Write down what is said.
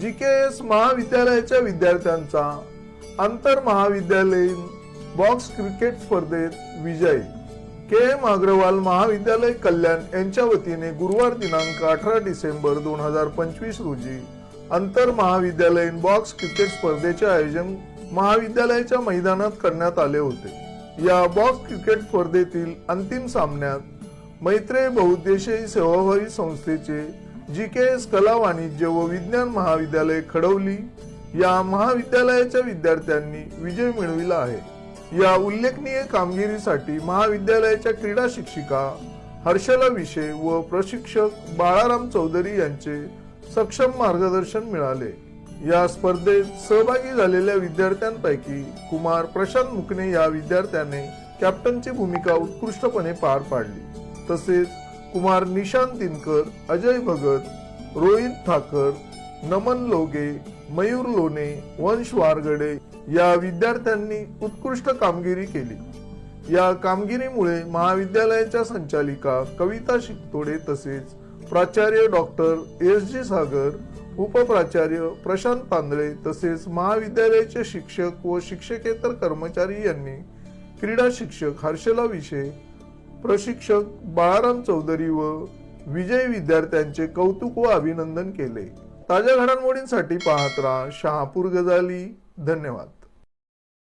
जी के S महाविद्यालयाच्या विद्यार्थ्यांचा आंतर महाविद्यालयीन बॉक्स क्रिकेट स्पर्धेत विजय. के एम अग्रवाल महाविद्यालय कल्याण यांच्या वतीने गुरुवार दिनांक अठरा डिसेंबर दोन हजार पंचवीस रोजी आंतर महाविद्यालयीन बॉक्स क्रिकेट स्पर्धेचे आयोजन महाविद्यालयाच्या मैदानात करण्यात आले होते. या बॉक्स क्रिकेट स्पर्धेतील अंतिम सामन्यात मैत्रेय बहुद्देशीय सेवाभावी संस्थेचे जी के एस कला वाणिज्य व विज्ञान महाविद्यालय खडवली या महाविद्यालयाच्या विद्यार्थ्यांनी विजय मिळविला आहे. या उल्लेखनीय कामगिरीसाठी महाविद्यालयाच्या क्रीडा शिक्षिका हर्षला विषय व प्रशिक्षक बाळाराम चौधरी यांचे सक्षम मार्गदर्शन मिळाले. या स्पर्धेत सहभागी झालेल्या विद्यार्थ्यांपैकी कुमार प्रशांत मुकणे या विद्यार्थ्याने कॅप्टनची भूमिका उत्कृष्टपणे पार पाडली. तसेच कुमार निशांत दिनकर अजय भगत रोहित ठाकर नमन लोगे मयूर लोणे वंश वारगडे या विद्यार्थ्यांनी उत्कृष्ट कामगिरी केली. या कामगिरीमुळे महाविद्यालयाच्या संचालिका कविता शिकतोडे तसेच प्राचार्य डॉक्टर एस जी सागर उपप्राचार्य प्रशांत पांदळे तसेच महाविद्यालयाचे शिक्षक व शिक्षकेतर कर्मचारी यांनी क्रीडा शिक्षक हर्षला विषय प्रशिक्षक बाळाराम चौधरी व विजय विद्यार्थ्यांचे कौतुक व अभिनंदन केले. ताज्या घडामोडींसाठी पाहत राहा शहापूर गजाली. धन्यवाद.